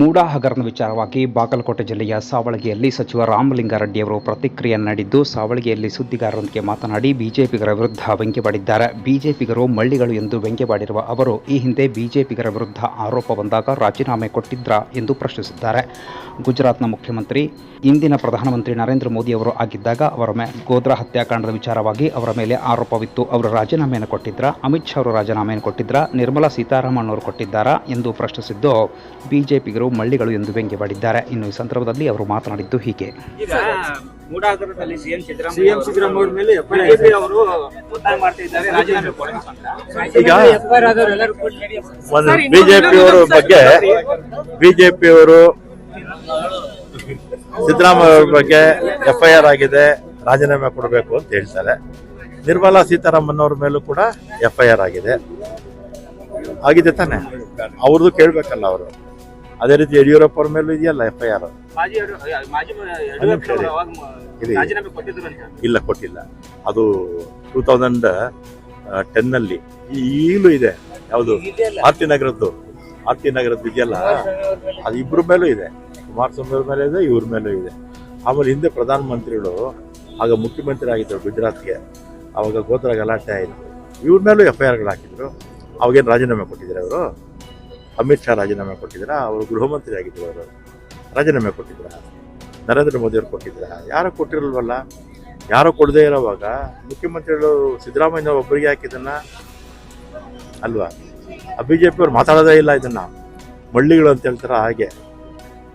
ಮೂಡಾ ಹಗರಣ ವಿಚಾರವಾಗಿ ಬಾಗಲಕೋಟೆ ಜಿಲ್ಲೆಯ ಸಾವಳಗಿಯಲ್ಲಿ ಸಚಿವ ರಾಮಲಿಂಗಾರೆಡ್ಡಿ ಅವರು ಪ್ರತಿಕ್ರಿಯೆ ನೀಡಿದ್ದು, ಸಾವಳಗಿಯಲ್ಲಿ ಸುದ್ದಿಗಾರರೊಂದಿಗೆ ಮಾತನಾಡಿ ಬಿಜೆಪಿಗರ ವಿರುದ್ಧ ವ್ಯಂಗ್ಯವಾಡಿದ್ದಾರೆ. ಬಿಜೆಪಿಗರು ಮಳ್ಳಿಗಳು ಎಂದು ವ್ಯಂಗ್ಯವಾಡಿರುವ ಅವರು, ಈ ಹಿಂದೆ ಬಿಜೆಪಿಗರ ವಿರುದ್ಧ ಆರೋಪ ಬಂದಾಗ ರಾಜೀನಾಮೆ ಕೊಟ್ಟಿದ್ರಾ ಎಂದು ಪ್ರಶ್ನಿಸಿದ್ದಾರೆ. ಗುಜರಾತ್ನ ಮುಖ್ಯಮಂತ್ರಿ, ಇಂದಿನ ಪ್ರಧಾನಮಂತ್ರಿ ನರೇಂದ್ರ ಮೋದಿ ಅವರು ಆಗಿದ್ದಾಗ ಅವರ ಮೇ ಗೋದ್ರಾ ಹತ್ಯಾಕಾಂಡದ ವಿಚಾರವಾಗಿ ಅವರ ಮೇಲೆ ಆರೋಪವಿತ್ತು. ಅವರು ರಾಜೀನಾಮೆಯನ್ನು ಕೊಟ್ಟಿದ್ರಾ? ಅಮಿತ್ ಶಾ ಅವರು ರಾಜೀನಾಮೆಯನ್ನು ಕೊಟ್ಟಿದ್ರಾ? ನಿರ್ಮಲಾ ಸೀತಾರಾಮನ್ ಅವರು ಕೊಟ್ಟಿದ್ದಾರಾ? ಎಂದು ಪ್ರಶ್ನಿಸಿದ್ದು, ಬಿಜೆಪಿಗರು ಮಳ್ಳಿಗಳು ಎಂದು ವ್ಯಂಗ್ಯವಾಡಿದ್ದಾರೆ. ಇನ್ನು ಈ ಸಂದರ್ಭದಲ್ಲಿ ಅವರು ಮಾತನಾಡಿದ್ದು ಹೀಗೆ. ಈಗ ಮೂಡಾಗರದಲ್ಲಿ ಸಿಎಂ ಸಿದ್ದರಾಮಯ್ಯ ಅವ್ರ ಮೇಲೆ FIR ಅವರು ಒತ್ತಾಯ ಮಾಡ್ತಾ ಇದ್ದಾರೆ. ರಾಜೀನಾಮೆ. ಒಂದು ಬಿಜೆಪಿಯವರು ಬಗ್ಗೆ ಬಿಜೆಪಿಯವರು ಸಿದ್ದರಾಮಯ್ಯ ಅವರ ಬಗ್ಗೆ ಎಫ್ಐಆರ್ ಐ ಆರ್ ಆಗಿದೆ ರಾಜೀನಾಮೆ ಕೊಡಬೇಕು ಅಂತ ಹೇಳ್ತಾರೆ. ನಿರ್ಮಲಾ ಸೀತಾರಾಮನ್ ಅವ್ರ ಮೇಲೂ ಕೂಡ ಎಫ್ ಐ ಆರ್ ಆಗಿದೆ. ಆಗಿದೆ ತಾನೆ? ಅವ್ರದ್ದು ಕೇಳಬೇಕಲ್ಲ ಅವರು. ಅದೇ ರೀತಿ ಯಡಿಯೂರಪ್ಪ ಅವ್ರ ಮೇಲೂ ಇದೆಯಲ್ಲ ಎಫ್ ಐ ಆರ್ ಇಲ್ಲ ಕೊಟ್ಟಿಲ್ಲ. ಅದು ಟೂ ತೌಸಂಡ್ ಟೆನ್ನಲ್ಲಿ ಈಗಲೂ ಇದೆ. ಯಾವುದು? ಆರ್ತಿ ನಗರದ್ದು. ಆರ್ತಿ ನಗರದ್ದು ಇದೆಯಲ್ಲ? ಅದು ಇಬ್ಬರ ಮೇಲೂ ಇದೆ. ಕುಮಾರಸ್ವಾಮಿ ಅವ್ರ ಮೇಲೆ ಇದೆ ಇವ್ರ ಮೇಲೂ ಇದೆ. ಆಮೇಲೆ ಹಿಂದೆ ಪ್ರಧಾನಮಂತ್ರಿಗಳು ಆಗ ಮುಖ್ಯಮಂತ್ರಿ ಆಗಿದ್ದರು ಗುಜರಾತ್ಗೆ ಅವಾಗ ಗೋತ್ರ ಗಲಾಟೆ ಆಯಿತು. ಇವ್ರ ಮೇಲೂ ಎಫ್ ಐ ಆರ್ಗಳು ಹಾಕಿದ್ರು. ಅವಾಗೇನು ರಾಜೀನಾಮೆ ಕೊಟ್ಟಿದ್ದಾರೆ ಅವರು? ಅಮಿತ್ ಶಾ ರಾಜೀನಾಮೆ ಕೊಟ್ಟಿದ್ದೀರಾ? ಅವರು ಗೃಹ ಮಂತ್ರಿ ಆಗಿದ್ರು ಅವರು. ರಾಜೀನಾಮೆ ಕೊಟ್ಟಿದ್ರ ನರೇಂದ್ರ ಮೋದಿಯವರು ಅವರು ಯಾರೋ ಕೊಟ್ಟಿರಲ್ವಲ್ಲ? ಯಾರು ಕೊಡದೇ ಇರೋವಾಗ ಮುಖ್ಯಮಂತ್ರಿಗಳು ಸಿದ್ದರಾಮಯ್ಯ ಒಬ್ಬರಿಗೆ ಹಾಕಿದನ್ನ ಅಲ್ವಾ? ಬಿ ಜೆ ಪಿಯವ್ರು ಮಾತಾಡೋದೇ ಇಲ್ಲ ಇದನ್ನು. ಮಳ್ಳಿಗಳು ಅಂತ ಹೇಳ್ತಾರ ಹಾಗೆ.